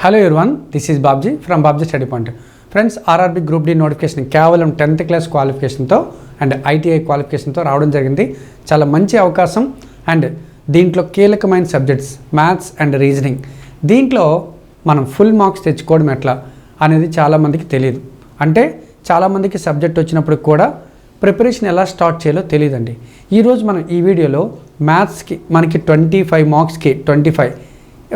Hello one this is Babji from Babji study point friends RRB group D notification కేవలం tenth class క్వాలిఫికేషన్తో and ITI క్వాలిఫికేషన్తో రావడం జరిగింది. చాలా మంచి అవకాశం అండ్ దీంట్లో కీలకమైన సబ్జెక్ట్స్ మ్యాథ్స్ అండ్ రీజనింగ్ దీంట్లో మనం ఫుల్ మార్క్స్ తెచ్చుకోవడం ఎట్లా అనేది చాలామందికి తెలియదు అంటే చాలామందికి సబ్జెక్ట్ వచ్చినప్పుడు కూడా ప్రిపరేషన్ ఎలా స్టార్ట్ చేయాలో తెలియదండి ఈరోజు మనం ఈ వీడియోలో మ్యాథ్స్కి మనకి ట్వంటీ ఫైవ్ మార్క్స్కి ట్వంటీ ఫైవ్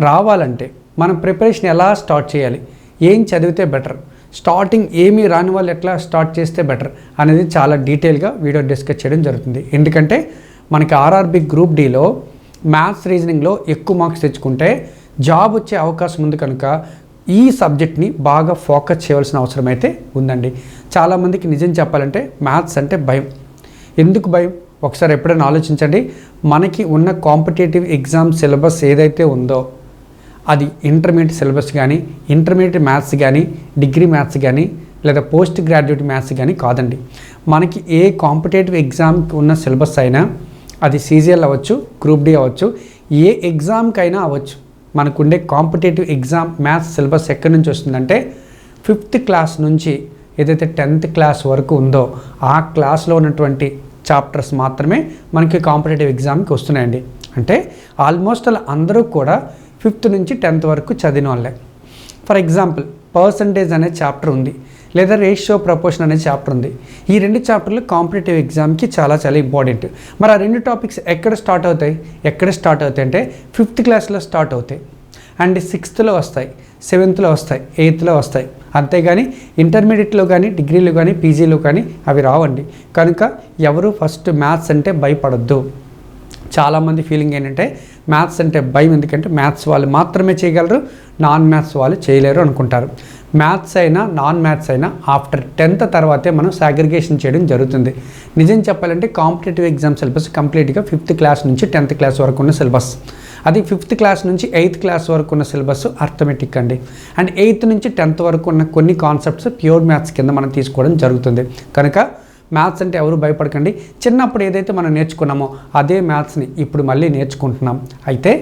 రావాలంటే మనం ప్రిపరేషన్ ఎలా స్టార్ట్ చేయాలి? ఏం చదివితే బెటర్? స్టార్టింగ్ ఏమీ రాని వాళ్ళు ఎట్లా స్టార్ట్ చేస్తే బెటర్? అనేది చాలా డీటెయిల్గా వీడియో డిస్కస్ చేయడం జరుగుతుంది. ఎందుకంటే మనకి ఆర్ఆర్బి గ్రూప్ డీలో మ్యాథ్స్ రీజనింగ్లో ఎక్కువ మార్క్స్ తెచ్చుకుంటే జాబ్ వచ్చే అవకాశం ఉంది కనుక ఈ సబ్జెక్ట్ని బాగా ఫోకస్ చేయవలసిన అవసరం అయితే ఉందండి. చాలామందికి నిజం చెప్పాలంటే మ్యాథ్స్ అంటే భయం. ఎందుకు భయం? ఒకసారి ఎప్పుడైనా ఆలోచించండి. మనకి ఉన్న కాంపిటేటివ్ ఎగ్జామ్ సిలబస్ ఏదైతే ఉందో అది ఇంటర్మీడియట్ సిలబస్ కానీ ఇంటర్మీడియట్ మ్యాథ్స్ కానీ డిగ్రీ మ్యాథ్స్ కానీ లేదా పోస్ట్ గ్రాడ్యుయేట్ మ్యాథ్స్ కానీ కాదండి. మనకి ఏ కాంపిటేటివ్ ఎగ్జామ్కి ఉన్న సిలబస్ అయినా అది సీజీఎల్ అవ్వచ్చు గ్రూప్ డి అవ్వచ్చు ఏ ఎగ్జామ్కైనా అవ్వచ్చు. మనకుండే కాంపిటేటివ్ ఎగ్జామ్ మ్యాథ్స్ సిలబస్ ఎక్కడి నుంచి వస్తుందంటే ఫిఫ్త్ క్లాస్ నుంచి ఏదైతే టెన్త్ క్లాస్ వరకు ఉందో ఆ క్లాస్లో ఉన్నటువంటి చాప్టర్స్ మాత్రమే మనకి కాంపిటేటివ్ ఎగ్జామ్కి వస్తున్నాయండి. అంటే ఆల్మోస్ట్ అలా అందరూ కూడా ఫిఫ్త్ నుంచి టెన్త్ వరకు చదివిన వాళ్ళే. ఫర్ ఎగ్జాంపుల్ పర్సంటేజ్ అనే చాప్టర్ ఉంది లేదా రేషియో ప్రపోర్షన్ అనే చాప్టర్ ఉంది. ఈ రెండు చాప్టర్లు కాంపిటేటివ్ ఎగ్జామ్కి చాలా చాలా ఇంపార్టెంట్. మరి ఆ రెండు టాపిక్స్ ఎక్కడ స్టార్ట్ అవుతాయి? ఎక్కడ స్టార్ట్ అవుతాయి అంటే ఫిఫ్త్ క్లాస్లో స్టార్ట్ అవుతాయి. అండ్ సిక్స్త్లో వస్తాయి సెవెంత్లో వస్తాయి ఎయిత్లో వస్తాయి. అంతేగాని ఇంటర్మీడియట్లో కానీ డిగ్రీలో కానీ పీజీలో కానీ అవి రావండి. కనుక ఎవరు ఫస్ట్ మ్యాథ్స్ అంటే భయపడద్దు. చాలామంది ఫీలింగ్ ఏంటంటే మ్యాథ్స్ అంటే భయం. ఎందుకంటే మ్యాథ్స్ వాళ్ళు మాత్రమే చేయగలరు నాన్ మ్యాథ్స్ వాళ్ళు చేయలేరు అనుకుంటారు. మ్యాథ్స్ అయినా నాన్ మ్యాథ్స్ అయినా ఆఫ్టర్ టెన్త్ తర్వాతే మనం సాగ్రిగేషన్ చేయడం జరుగుతుంది. నిజం చెప్పాలంటే కాంపిటేటివ్ ఎగ్జామ్ సిలబస్ కంప్లీట్గా ఫిఫ్త్ క్లాస్ నుంచి టెన్త్ క్లాస్ వరకు ఉన్న సిలబస్ అది ఫిఫ్త్ క్లాస్ నుంచి ఎయిత్ క్లాస్ వరకు ఉన్న సిలబస్ అర్థమెటిక్ అండి. అండ్ ఎయిత్ నుంచి టెన్త్ వరకు ఉన్న కొన్ని కాన్సెప్ట్స్ ప్యూర్ మ్యాథ్స్ కింద మనం తీసుకోవడం జరుగుతుంది. కనుక మ్యాథ్స్ అంటే ఎవరు భయపడకండి. చిన్నప్పుడు ఏదైతే మనం నేర్చుకున్నామో అదే మ్యాథ్స్ని ఇప్పుడు మళ్ళీ నేర్చుకుంటున్నాం. అయితే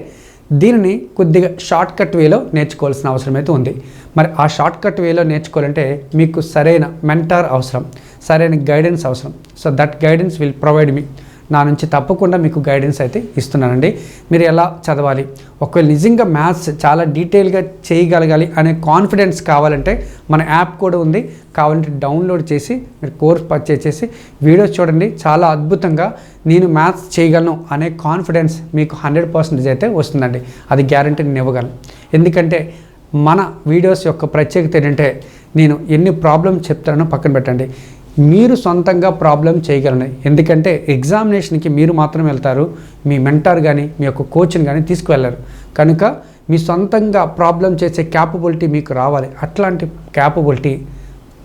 దీనిని కొద్దిగా షార్ట్ కట్ వేలో నేర్చుకోవాల్సిన అవసరం అయితే ఉంది. మరి ఆ షార్ట్ కట్ వేలో నేర్చుకోవాలంటే మీకు సరైన మెంటార్ అవసరం సరైన గైడెన్స్ అవసరం. So that guidance will provide మీ నా నుంచి తప్పకుండా మీకు గైడెన్స్ అయితే ఇస్తున్నానండి. మీరు ఎలా చదవాలి? ఒకవేళ నిజంగా మ్యాథ్స్ చాలా డీటెయిల్గా చేయగలగాలి అనే కాన్ఫిడెన్స్ కావాలంటే మన యాప్ కూడా ఉంది. కావాలంటే డౌన్లోడ్ చేసి మీరు కోర్స్ పర్చేస్ చేసి వీడియోస్ చూడండి. చాలా అద్భుతంగా నేను మ్యాథ్స్ చేయగలను అనే కాన్ఫిడెన్స్ మీకు హండ్రెడ్ పర్సెంటేజ్ అయితే వస్తుందండి. అది గ్యారంటీ నేను ఇవ్వగలను. ఎందుకంటే మన వీడియోస్ యొక్క ప్రత్యేకత ఏంటంటే నేను ఎన్ని ప్రాబ్లమ్స్ చెప్తానో పక్కన పెట్టండి. మీరు సొంతంగా ప్రాబ్లం చేయగలను. ఎందుకంటే ఎగ్జామినేషన్కి మీరు మాత్రం వెళ్తారు మీ మెంటార్ కానీ మీ యొక్క కోచ్ని కానీ తీసుకువెళ్ళరు. కనుక మీ సొంతంగా ప్రాబ్లం చేసే క్యాపబిలిటీ మీకు రావాలి. అట్లాంటి క్యాపబిలిటీ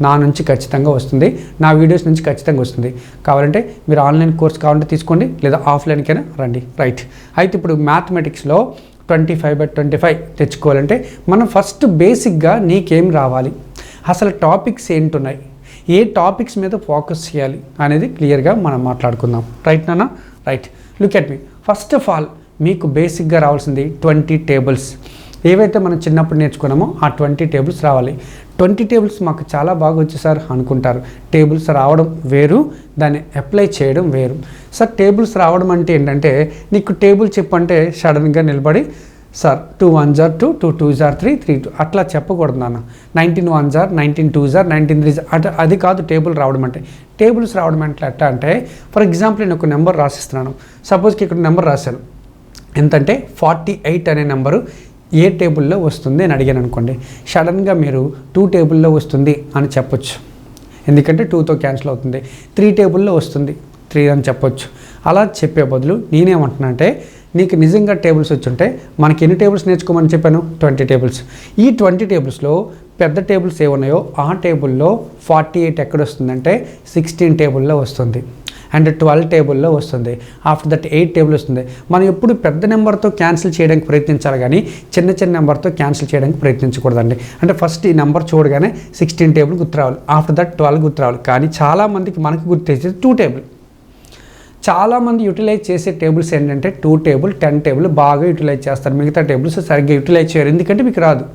నా నుంచి ఖచ్చితంగా వస్తుంది. నా వీడియోస్ నుంచి ఖచ్చితంగా వస్తుంది. కావాలంటే మీరు ఆన్లైన్ కోర్స్ కావాలంటే తీసుకోండి లేదా ఆఫ్లైన్కైనా రండి. రైట్. అయితే ఇప్పుడు మ్యాథమెటిక్స్లో twenty five by twenty five తెచ్చుకోవాలంటే మనం ఫస్ట్ బేసిక్గా నీకేం రావాలి? అసలు టాపిక్స్ ఏంటున్నాయి? ఏ టాపిక్స్ మీద ఫోకస్ చేయాలి అనేది క్లియర్గా మనం మాట్లాడుకుందాం. రైట్ నాన్న? Right look at me first of all మీకు బేసిక్గా రావాల్సింది ట్వంటీ టేబుల్స్ ఏవైతే మనం చిన్నప్పుడు నేర్చుకున్నామో ఆ ట్వంటీ టేబుల్స్ రావాలి. ట్వంటీ టేబుల్స్ మాకు చాలా బాగా వచ్చి సార్ అనుకుంటారు. టేబుల్స్ రావడం వేరు దాన్ని అప్లై చేయడం వేరు. సార్ టేబుల్స్ రావడం అంటే ఏంటంటే నీకు టేబుల్ చెప్పంటే సడన్గా నిలబడి sir two one are two two two are three three two. అట్లా చెప్పకూడదు నాన్న. Nineteen one are nineteen two are nineteen three are. అటు అది కాదు టేబుల్ రావడం అంటే. టేబుల్స్ రావడం అంటే ఎట్లా అంటే ఫర్ ఎగ్జాంపుల్ నేను ఒక నెంబర్ రాసిస్తున్నాను. సపోజ్కి ఇక్కడ నెంబర్ రాశాను. ఎంతంటే ఫార్టీ ఎయిట్ అనే నెంబరు ఏ టేబుల్లో వస్తుంది అని అడిగాను అనుకోండి. సడన్గా మీరు టూ టేబుల్లో వస్తుంది అని చెప్పొచ్చు. ఎందుకంటే టూతో క్యాన్సిల్ అవుతుంది. త్రీ టేబుల్లో వస్తుంది త్రీ అని చెప్పొచ్చు. అలా చెప్పే బదులు నేనేమంటున్నా అంటే నీకు నిజంగా టేబుల్స్ వచ్చుంటే మనకి ఎన్ని టేబుల్స్ నేర్చుకోమని చెప్పాను? Twenty tables. ఈ ట్వంటీ టేబుల్స్లో పెద్ద టేబుల్స్ ఏమున్నాయో? ఆ టేబుల్లో ఫార్టీ ఎయిట్ ఎక్కడ వస్తుందంటే సిక్స్టీన్ టేబుల్లో వస్తుంది. అండ్ ట్వెల్వ్ టేబుల్లో వస్తుంది. ఆఫ్టర్ దట్ ఎయిట్ టేబుల్ వస్తుంది. మనం ఎప్పుడు పెద్ద నెంబర్తో క్యాన్సిల్ చేయడానికి ప్రయత్నించాలి కానీ చిన్న చిన్న నెంబర్తో క్యాన్సిల్ చేయడానికి ప్రయత్నించకూడదండి. అంటే ఫస్ట్ ఈ నెంబర్ చూడగానే సిక్స్టీన్ టేబుల్ గుర్తు రావాలి ఆఫ్టర్ దట్ ట్వెల్వ్ గుర్తు రావాలి కానీ చాలామందికి మనకు గుర్తు టూ టేబుల్. చాలామంది యూటిలైజ్ చేసే టేబుల్స్ ఏంటంటే టూ టేబుల్ టెన్ టేబుల్ బాగా యూటిలైజ్ చేస్తారు. మిగతా టేబుల్స్ సరిగ్గా యూటిలైజ్ చేయరు. ఎందుకంటే మీకు రాదు.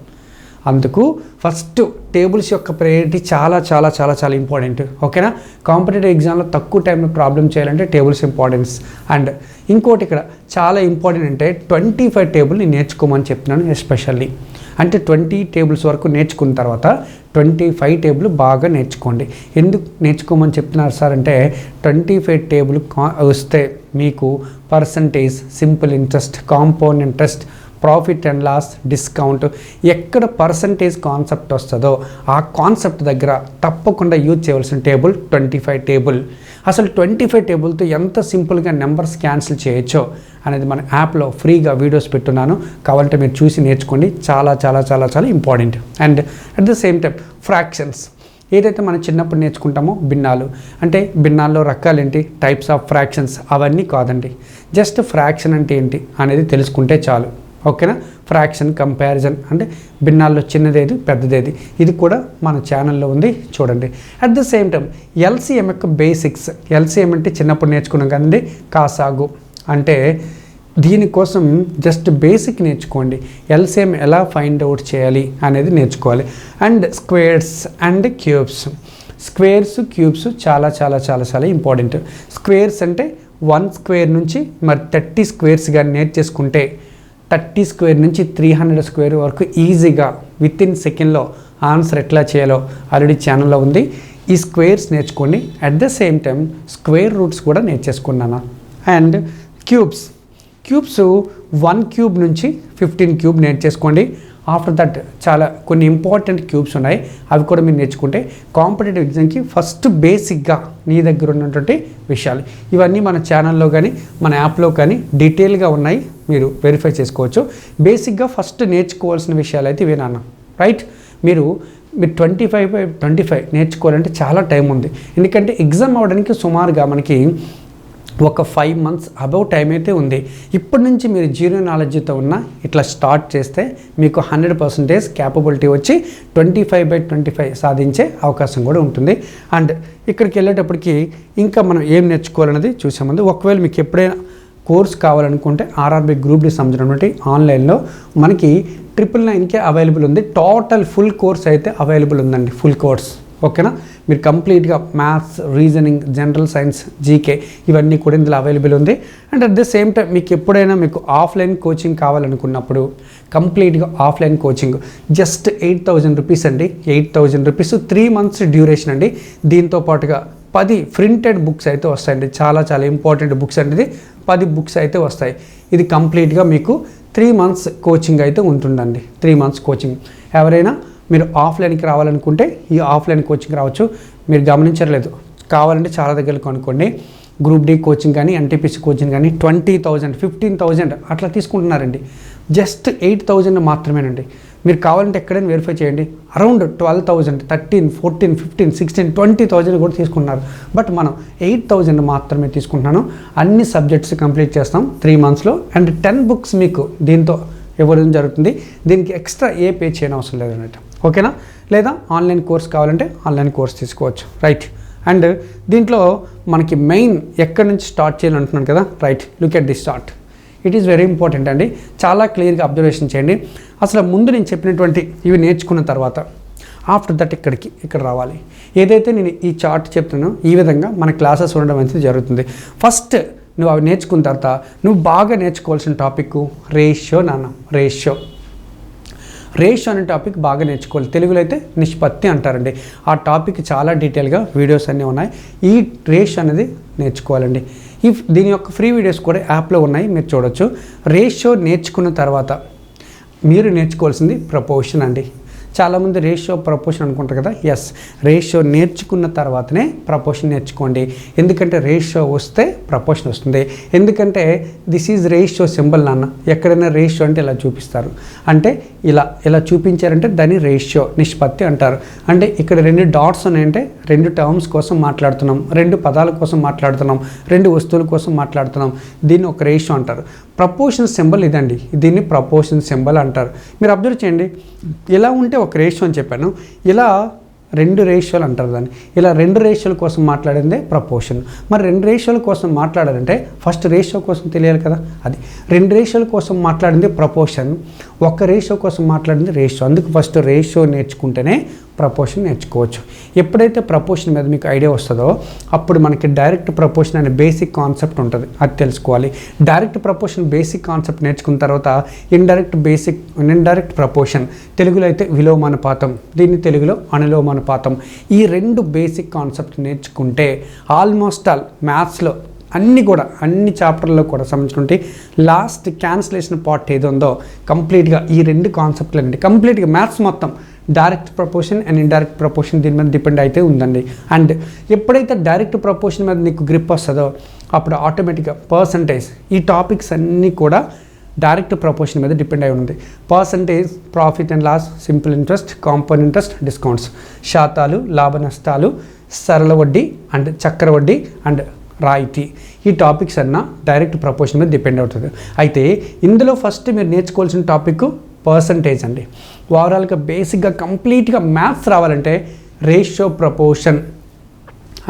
అందుకు ఫస్ట్ టేబుల్స్ యొక్క ప్రయారిటీ చాలా చాలా చాలా చాలా ఇంపార్టెంట్. ఓకేనా? కాంపిటేటివ్ ఎగ్జామ్లో తక్కువ టైంలో ప్రాబ్లం చేయాలంటే టేబుల్స్ ఇంపార్టెన్స్. అండ్ ఇంకోటి ఇక్కడ చాలా ఇంపార్టెంట్ అంటే ట్వంటీ ఫైవ్ టేబుల్ని నేర్చుకోమని చెప్తున్నాను ఎస్పెషల్లీ. అంటే ట్వంటీ టేబుల్స్ వరకు నేర్చుకున్న తర్వాత ట్వంటీ ఫైవ్ టేబుల్ బాగా నేర్చుకోండి. ఎందుకు నేర్చుకోమని చెప్తున్నారు సార్ అంటే ట్వంటీ ఫైవ్ టేబుల్ వస్తే మీకు percentage simple interest compound interest profit and loss discount ఎక్కడ పర్సంటేజ్ కాన్సెప్ట్ వస్తుందో ఆ కాన్సెప్ట్ దగ్గర తప్పకుండా యూజ్ చేయవలసిన టేబుల్ ట్వంటీ ఫైవ్ టేబుల్. అసలు ట్వంటీ ఫైవ్ టేబుల్తో ఎంత సింపుల్గా నెంబర్స్ క్యాన్సిల్ చేయొచ్చో అనేది మన యాప్లో ఫ్రీగా వీడియోస్ పెట్టున్నాను. కావాలంటే మీరు చూసి నేర్చుకోండి. చాలా చాలా చాలా చాలా important. And at the same time fractions. ఏదైతే మనం చిన్నప్పుడు నేర్చుకుంటామో భిన్నాలు. అంటే భిన్నాల్లో రకాలేంటి టైప్స్ ఆఫ్ ఫ్రాక్షన్స్ అవన్నీ కాదండి. జస్ట్ ఫ్రాక్షన్ అంటే ఏంటి అనేది తెలుసుకుంటే చాలు. ఓకేనా? ఫ్రాక్షన్ కంపారిజన్ అంటే భిన్నాల్లో చిన్నదేది పెద్దదేది. ఇది కూడా మన ఛానల్లో ఉంది చూడండి. At the same time LCM యొక్క బేసిక్స్ ఎల్సీఎం అంటే చిన్నప్పుడు నేర్చుకున్నాం కదండి కాసాగు. అంటే దీనికోసం జస్ట్ బేసిక్ నేర్చుకోండి. ఎల్సిఎం ఎలా ఫైండ్ అవుట్ చేయాలి అనేది నేర్చుకోవాలి. And squares and cubes squares cubes చాలా చాలా చాలా చాలా ఇంపార్టెంట్ స్క్వేర్స్ అంటే వన్ స్క్వేర్ నుంచి మరి థర్టీ స్క్వేర్స్ కానీ నేర్చేసుకుంటే థర్టీ స్క్వేర్ నుంచి త్రీ హండ్రెడ్ స్క్వేర్ వరకు ఈజీగా విత్ ఇన్ సెకండ్లో ఆన్సర్ ఎట్లా చేయాలో ఆల్రెడీ ఛానల్లో ఉంది. ఈ స్క్వేర్స్ నేర్చుకోండి. At the same time square roots కూడా నేర్చేసుకున్నాను. And cubes cubes one cube నుంచి ఫిఫ్టీన్ క్యూబ్ నేర్చేసుకోండి. ఆఫ్టర్ దట్ చాలా కొన్ని ఇంపార్టెంట్ క్యూబ్స్ ఉన్నాయి. అవి కూడా మీరు నేర్చుకుంటే కాంపిటేటివ్ ఎగ్జామ్కి ఫస్ట్ బేసిక్గా నీ దగ్గర ఉన్నటువంటి విషయాలు. ఇవన్నీ మన ఛానల్లో కానీ మన యాప్లో కానీ డీటెయిల్గా ఉన్నాయి. మీరు వెరిఫై చేసుకోవచ్చు. బేసిక్గా ఫస్ట్ నేర్చుకోవాల్సిన విషయాలు అయితే ఇవే నాన్న. రైట్ మీరు మీరు twenty five by twenty five నేర్చుకోవాలంటే చాలా టైం ఉంది. ఎందుకంటే ఎగ్జామ్ అవ్వడానికి సుమారుగా మనకి ఒక ఫైవ్ మంత్స్ అబౌవ్ టైం అయితే ఉంది. ఇప్పటి నుంచి మీరు జీరో నాలెడ్జ్తో ఉన్న ఇట్లా స్టార్ట్ చేస్తే మీకు హండ్రెడ్ పర్సెంటేజ్ క్యాపబిలిటీ వచ్చి twenty five by twenty five సాధించే అవకాశం కూడా ఉంటుంది. అండ్ ఇక్కడికి వెళ్ళేటప్పటికి ఇంకా మనం ఏం నేర్చుకోవాలనేది చూసే ముందు ఒకవేళ మీకు ఎప్పుడైనా కోర్స్ కావాలనుకుంటే ఆర్ఆర్బి గ్రూప్ డి సంబంధించినటువంటి ఆన్లైన్లో మనకి ట్రిపుల్ నైన్కే అవైలబుల్ ఉంది. టోటల్ ఫుల్ కోర్స్ అయితే అవైలబుల్ ఉందండి. ఫుల్ కోర్స్ ఓకేనా? మీరు కంప్లీట్గా maths reasoning general science GK ఇవన్నీ కూడా ఇందులో అవైలబుల్ ఉంది. And at the same time మీకు ఎప్పుడైనా మీకు ఆఫ్లైన్ కోచింగ్ కావాలనుకున్నప్పుడు కంప్లీట్గా offline coaching just eight thousand rupees అండి. Eight thousand rupees three months duration అండి. దీంతో పాటుగా పది ప్రింటెడ్ బుక్స్ అయితే వస్తాయండి. చాలా చాలా ఇంపార్టెంట్ బుక్స్ అనేది పది బుక్స్ అయితే వస్తాయి. ఇది కంప్లీట్గా మీకు త్రీ మంత్స్ కోచింగ్ అయితే ఉంటుందండి. Three months coaching. ఎవరైనా మీరు ఆఫ్లైన్కి రావాలనుకుంటే ఈ ఆఫ్లైన్ కోచింగ్ రావచ్చు. మీరు గమనించలేదు కావాలంటే చాలా దగ్గర కనుక్కోండి. గ్రూప్ డి కోచింగ్ కానీ ఎన్టీపీసీ కోచింగ్ కానీ ట్వంటీ థౌజండ్ ఫిఫ్టీన్ థౌజండ్ అట్లా తీసుకుంటున్నారండి. జస్ట్ ఎయిట్ థౌజండ్ మాత్రమేనండి. మీరు కావాలంటే ఎక్కడైనా వెరిఫై చేయండి. Around twelve thousand thirteen fourteen fifteen sixteen twenty thousand కూడా తీసుకుంటున్నారు. బట్ మనం ఎయిట్ థౌజండ్ మాత్రమే తీసుకుంటున్నాను. అన్ని సబ్జెక్ట్స్ కంప్లీట్ చేస్తాం త్రీ మంత్స్లో. అండ్ టెన్ బుక్స్ మీకు దీంతో ఇవ్వడం జరుగుతుంది. దీనికి ఎక్స్ట్రా ఏ పే చేయనవసరం లేదన్నట్టు ఓకేనా? లేదా ఆన్లైన్ కోర్స్ కావాలంటే ఆన్లైన్ కోర్స్ తీసుకోవచ్చు. రైట్. అండ్ దీంట్లో మనకి మెయిన్ ఎక్కడి నుంచి స్టార్ట్ చేయాలంటున్నాను కదా? Right. Look at the start. It is very important అండి. చాలా క్లియర్గా అబ్జర్వేషన్ చేయండి. అసలు ముందు నేను చెప్పినటువంటి ఇవి నేర్చుకున్న తర్వాత ఆఫ్టర్ దట్ ఇక్కడికి ఇక్కడ రావాలి. ఏదైతే నేను ఈ చార్ట్ చెప్తున్నానో ఈ విధంగా మన క్లాసెస్ ఉండడం అనేది జరుగుతుంది. ఫస్ట్ నువ్వు అవి నేర్చుకున్న తర్వాత నువ్వు బాగా నేర్చుకోవాల్సిన టాపిక్ రేషియో నాన్న. రేషియో. రేషియో అనే టాపిక్ బాగా నేర్చుకోవాలి. తెలుగులో అయితే నిష్పత్తి అంటారండి. ఆ టాపిక్ చాలా డీటెయిల్గా వీడియోస్ అన్నీ ఉన్నాయి. ఈ రేషియో అనేది నేర్చుకోవాలండి. ఈ దీని యొక్క ఫ్రీ వీడియోస్ కూడా యాప్లో ఉన్నాయి. మీరు చూడొచ్చు. రేషియో నేర్చుకున్న తర్వాత మీరు నేర్చుకోవాల్సింది ప్రపోర్షన్ అండి. చాలామంది రేషియో ప్రపోర్షన్ అనుకుంటారు కదా? ఎస్ రేషియో నేర్చుకున్న తర్వాతనే ప్రపోర్షన్ నేర్చుకోండి. ఎందుకంటే రేషియో వస్తే ప్రపోర్షన్ వస్తుంది. ఎందుకంటే దిస్ ఈజ్ రేషియో సింబల్ నాన్న. ఎక్కడైనా రేషియో అంటే ఇలా చూపిస్తారు. అంటే ఇలా ఇలా చూపించారంటే దాన్ని రేషియో నిష్పత్తి అంటారు. అంటే ఇక్కడ రెండు డాట్స్ ఉన్నాయంటే రెండు టర్మ్స్ కోసం మాట్లాడుతున్నాం. రెండు పదాల కోసం మాట్లాడుతున్నాం. రెండు వస్తువుల కోసం మాట్లాడుతున్నాం. దీన్ని ఒక రేషియో అంటారు. ప్రపోర్షన్ సింబల్ ఇదండి. దీన్ని ప్రపోర్షన్ సింబల్ అంటారు. మీరు అబ్జర్వ్ చేయండి. ఇలా ఉంటే ఒక రేషియో అని చెప్పాను. ఇలా రెండు రేషియోలు అంటారు దాన్ని. ఇలా రెండు రేషియోల కోసం మాట్లాడిందే ప్రపోర్షన్ మరి రెండు రేషియోల కోసం మాట్లాడాలంటే ఫస్ట్ రేషియో కోసం తెలియాలి కదా. అది రెండు రేషియోల కోసం మాట్లాడింది ప్రపోర్షన్ ఒక రేషియో కోసం మాట్లాడింది రేషియో. అందుకు ఫస్ట్ రేషియో నేర్చుకుంటేనే ప్రపోర్షన్ నేర్చుకోవచ్చు. ఎప్పుడైతే ప్రపోర్షన్ మీద మీకు ఐడియా వస్తుందో అప్పుడు మనకి డైరెక్ట్ ప్రపోర్షన్ అనే బేసిక్ కాన్సెప్ట్ ఉంటుంది. అది తెలుసుకోవాలి. డైరెక్ట్ ప్రపోర్షన్ బేసిక్ కాన్సెప్ట్ నేర్చుకున్న తర్వాత ఇండైరెక్ట్ బేసిక్ ఇండైరెక్ట్ ప్రపోర్షన్ తెలుగులో అయితే విలోమానుపాతం దీన్ని తెలుగులో అనులోమానుపాతం. ఈ రెండు బేసిక్ కాన్సెప్ట్ నేర్చుకుంటే ఆల్మోస్ట్ ఆల్ మ్యాథ్స్లో అన్నీ కూడా అన్ని చాప్టర్లో కూడా సంబంధించుకుంటే లాస్ట్ క్యాన్సిలేషన్ పార్ట్ ఏది ఉందో కంప్లీట్గా ఈ రెండు కాన్సెప్ట్లు అండి కంప్లీట్గా మ్యాథ్స్ మొత్తం direct proportion and indirect proportion దీని మీద డిపెండ్ అయితే ఉందండి. అండ్ ఎప్పుడైతే డైరెక్ట్ ప్రపోర్షన్ మీద నీకు గ్రిప్ వస్తుందో అప్పుడు ఆటోమేటిక్గా పర్సంటేజ్ ఈ టాపిక్స్ అన్నీ కూడా డైరెక్ట్ ప్రపోర్షన్ మీద డిపెండ్ అయి ఉంది percentage profit and loss simple interest compound interest discounts శాతాలు లాభ నష్టాలు సరళ వడ్డీ అండ్ చక్ర వడ్డీ అండ్ రాయితీ. ఈ టాపిక్స్ అన్న డైరెక్ట్ ప్రపోర్షన్ మీద డిపెండ్ అవుతుంది. అయితే ఇందులో ఫస్ట్ మీరు నేర్చుకోవాల్సిన టాపిక్ పర్సంటేజ్ అండి. ఓవరాల్గా బేసిక్గా కంప్లీట్గా మ్యాథ్స్ రావాలంటే రేషియో ప్రపోర్షన్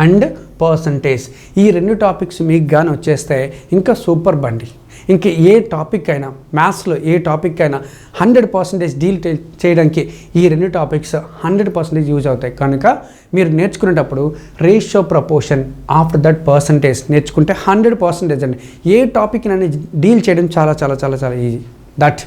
అండ్ పర్సంటేజ్. ఈ రెండు టాపిక్స్ మీకు కానీ వచ్చేస్తే ఇంకా సూపర్ బండి. ఇంక ఏ టాపిక్ అయినా మ్యాథ్స్లో ఏ టాపిక్ అయినా హండ్రెడ్ పర్సెంటేజ్ డీల్ చేయడానికి ఈ రెండు టాపిక్స్ హండ్రెడ్ పర్సెంటేజ్ యూజ్ అవుతాయి. కనుక మీరు నేర్చుకునేటప్పుడు ratio proportion after that percentage నేర్చుకుంటే హండ్రెడ్ పర్సెంటేజ్ అండి. ఏ టాపిక్ అనేది డీల్ చేయడం చాలా చాలా చాలా చాలా ఈజీ. దట్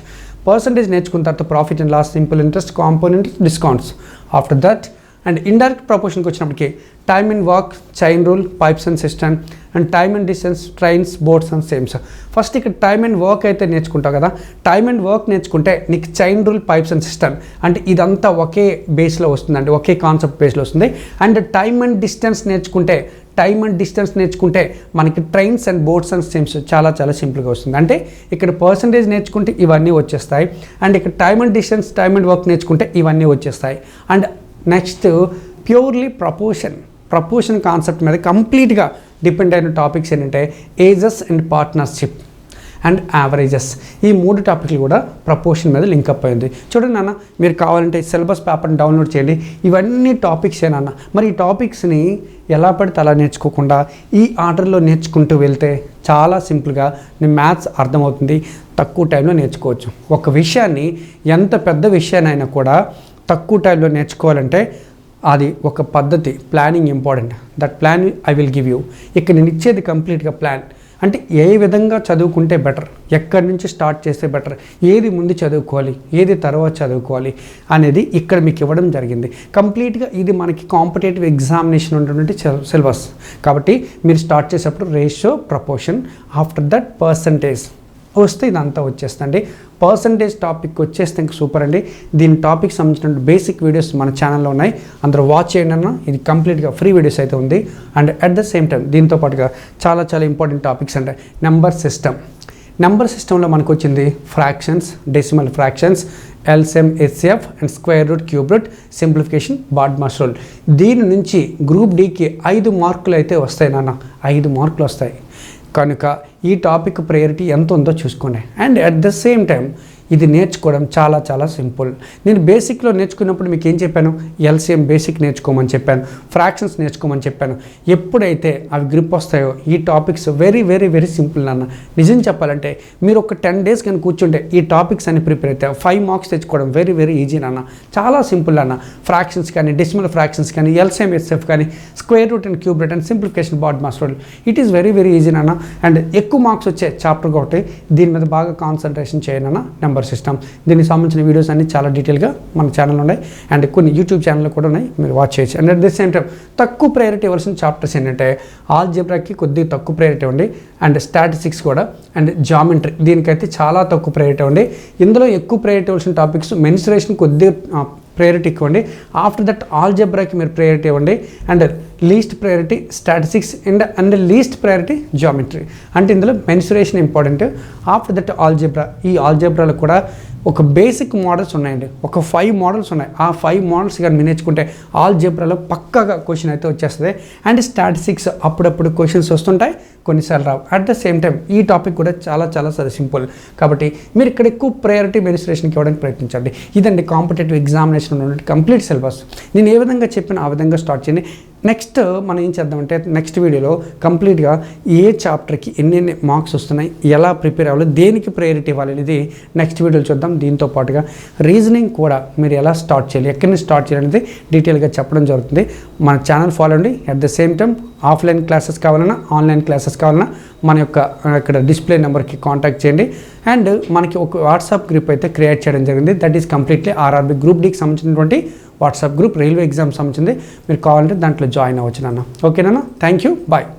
పర్సంటేజ్ నేర్చుకున్న తర్వాత profit and loss simple interest compound interest discounts after that and indirect ప్రపోర్షన్కి వచ్చినప్పటికీ time and work chain rule pipes and cistern and time and distance trains boats and streams first ఇక్కడ time and work అయితే నేర్చుకుంటావు కదా time and work నేర్చుకుంటే నీకు chain rule pipes and cistern అంటే ఇదంతా ఒకే బేస్లో వస్తుందండి ఒకే కాన్సెప్ట్ బేస్లో వస్తుంది. అండ్ టైమ్ అండ్ డిస్టెన్స్ నేర్చుకుంటే టైమ్ అండ్ డిస్టెన్స్ నేర్చుకుంటే మనకి trains and boats and streams చాలా చాలా సింపుల్గా వస్తుంది. అంటే ఇక్కడ పర్సంటేజ్ నేర్చుకుంటే ఇవన్నీ వచ్చేస్తాయి. అండ్ ఇక్కడ time and distance time and work నేర్చుకుంటే ఇవన్నీ వచ్చేస్తాయి. And next purely proportion proportion concept మీద కంప్లీట్గా డిపెండ్ అయిన టాపిక్స్ ఏంటంటే ages and partnership and averages ఈ మూడు టాపిక్లు కూడా ప్రపోర్షన్ మీద లింక్ అప్ అయింది. చూడండి నాన్న మీరు కావాలంటే సిలబస్ పేపర్ని డౌన్లోడ్ చేయండి. ఇవన్నీ టాపిక్స్ నాన్న. మరి ఈ టాపిక్స్ని ఎలా పడితే అలా నేర్చుకోకుండా ఈ ఆర్డర్లో నేర్చుకుంటూ వెళ్తే చాలా సింపుల్గా నీ మ్యాథ్స్ అర్థమవుతుంది. తక్కువ టైంలో నేర్చుకోవచ్చు. ఒక విషయాన్ని ఎంత పెద్ద విషయానైనా కూడా తక్కువ టైంలో నేర్చుకోవాలంటే అది ఒక పద్ధతి planning important. That plan I will give you ఇక్కడ నేను ఇచ్చేది కంప్లీట్గా ప్లాన్. అంటే ఏ విధంగా చదువుకుంటే బెటర్ ఎక్కడి నుంచి స్టార్ట్ చేస్తే బెటర్ ఏది ముందు చదువుకోవాలి ఏది తర్వాత చదువుకోవాలి అనేది ఇక్కడ మీకు ఇవ్వడం జరిగింది. కంప్లీట్గా ఇది మనకి కాంపిటేటివ్ ఎగ్జామినేషన్ ఉన్నటువంటి సిలబస్. కాబట్టి మీరు స్టార్ట్ చేసేటప్పుడు ratio proportion after that percentage. వస్తే ఇదంతా వచ్చేస్తుంది పర్సంటేజ్ టాపిక్ వచ్చేస్తే ఇంకా సూపర్ అండి. దీని టాపిక్ సంబంధించిన బేసిక్ వీడియోస్ మన ఛానల్లో ఉన్నాయి. అందరూ వాచ్ చేయండి అన్న. ఇది కంప్లీట్గా ఫ్రీ వీడియోస్ అయితే ఉంది. And at the same time దీంతో పాటుగా చాలా చాలా ఇంపార్టెంట్ టాపిక్స్ అంటే నెంబర్ సిస్టమ్ నెంబర్ సిస్టంలో మనకు వచ్చింది fractions decimal fractions LCM HCF and square root cube root simplification bad rule దీని నుంచి గ్రూప్ డీకి ఐదు మార్కులు అయితే వస్తాయి నాన్న. ఐదు మార్కులు వస్తాయి. కనుక ఈ టాపిక్ ప్రయారిటీ ఎంత ఉందో చూసుకోండి. And at the same time ఇది నేర్చుకోవడం చాలా చాలా సింపుల్. నేను బేసిక్లో నేర్చుకున్నప్పుడు మీకు ఏం చెప్పాను? ఎల్సిఎం బేసిక్ నేర్చుకోమని చెప్పాను. ఫ్రాక్షన్స్ నేర్చుకోమని చెప్పాను. ఎప్పుడైతే అవి గ్రిప్ వస్తాయో ఈ topics very very very simple నాన్న. నిజం చెప్పాలంటే మీరు ఒక టెన్ డేస్ కానీ కూర్చుంటే ఈ టాపిక్స్ అని ప్రిపేర్ అయితే ఫైవ్ మార్క్స్ తెచ్చుకోవడం వెరీ వెరీ ఈజీ నాన్న. చాలా సింపుల్ అన్న ఫ్రాక్షన్స్ కానీ డెసిమల్ ఫ్రాక్షన్స్ కానీ ఎల్సిఎం ఎస్ఎఫ్ కానీ square root and cube root and simplification bad master it is very very easy నాన్న. అండ్ ఎక్కువ మార్క్స్ వచ్చే చాప్టర్ కాబట్టి దీని మీద బాగా కాన్సన్ట్రేషన్ చేయనన్న నెంబర్ నెంబర్ సిస్టమ్. దీనికి సంబంధించిన వీడియోస్ అన్ని చాలా డీటెయిల్గా మన ఛానల్ ఉన్నాయి. అండ్ కొన్ని యూట్యూబ్ ఛానల్ కూడా ఉన్నాయి. మీరు వాచ్ చేయొచ్చు. And at the same time తక్కువ ప్రయారిటీ ఇవ్వాల్సిన చాప్టర్స్ ఏంటంటే ఆల్జెబ్రాకి కొద్దిగా తక్కువ ప్రయారిటీ ఇవ్వండి. అండ్ స్టాటిస్టిక్స్ కూడా. అండ్ జామెంట్రీ దీనికైతే చాలా తక్కువ ప్రయారిటీ ఉంది ఇందులో ఎక్కువ ప్రయారిటీ ఇవ్వాల్సిన టాపిక్స్ మెన్సురేషన్ కొద్దిగా ప్రయారిటీ ఇవ్వండి ఆఫ్టర్ దట్ ఆల్జెబ్రాకి మీరు ప్రయారిటీ ఇవ్వండి. And least priority statistics and and least priority geometry అంటే ఇందులో mensuration important after that algebra ఈ ఆల్జెబ్రాలో కూడా ఒక బేసిక్ మోడల్స్ ఉన్నాయండి. ఒక ఫైవ్ మోడల్స్ ఉన్నాయి. ఆ ఫైవ్ మోడల్స్ కానీ మీరు నేర్చుకుంటే ఆల్ జెబ్రాలో పక్కాగా క్వశ్చన్ అయితే వచ్చేస్తుంది. అండ్ స్టాటిస్టిక్స్ అప్పుడప్పుడు క్వశ్చన్స్ వస్తుంటాయి. కొన్నిసార్లు రావు. అట్ ద సేమ్ టైం ఈ టాపిక్ కూడా చాలా చాలా చాలా సింపుల్ కాబట్టి మీరు ఇక్కడ ఎక్కువ ప్రయారిటీ మెన్సురేషన్కి ఇవ్వడానికి ప్రయత్నించండి. ఇదండి కాంపిటేటివ్ ఎగ్జామినేషన్ ఉన్నటువంటి కంప్లీట్ సిలబస్ నేను ఏ విధంగా చెప్పిన ఆ విధంగా స్టార్ట్ చేయండి. నెక్స్ట్ మనం ఏం చేద్దామంటే నెక్స్ట్ వీడియోలో కంప్లీట్గా ఏ చాప్టర్కి ఎన్నెన్ని మార్క్స్ వస్తున్నాయి ఎలా ప్రిపేర్ అవ్వాలి దేనికి ప్రయారిటీ ఇవ్వాలి అనేది నెక్స్ట్ వీడియోలో చూద్దాం. దీంతో పాటుగా రీజనింగ్ కూడా మీరు ఎలా స్టార్ట్ చేయాలి ఎక్కడి నుంచి స్టార్ట్ చేయాలి అనేది డీటెయిల్గా చెప్పడం జరుగుతుంది. మన ఛానల్ ఫాలో అండి at the same time offline classes కావాలన్నా ఆన్లైన్ క్లాసెస్ కావాలన్నా మన యొక్క ఇక్కడ డిస్ప్లే నెంబర్కి కాంటాక్ట్ చేయండి. అండ్ మనకి ఒక వాట్సాప్ గ్రూప్ అయితే క్రియేట్ చేయడం జరిగింది. That is completely RRB group డీకి సంబంధించినటువంటి వాట్సాప్ గ్రూప్ రైల్వే ఎగ్జామ్ సంబంధించింది. మీరు కావాలంటే దాంట్లో జాయిన్ అవ్వచ్చు నాన్న. ఓకేనా థ్యాంక్ యూ. బాయ్.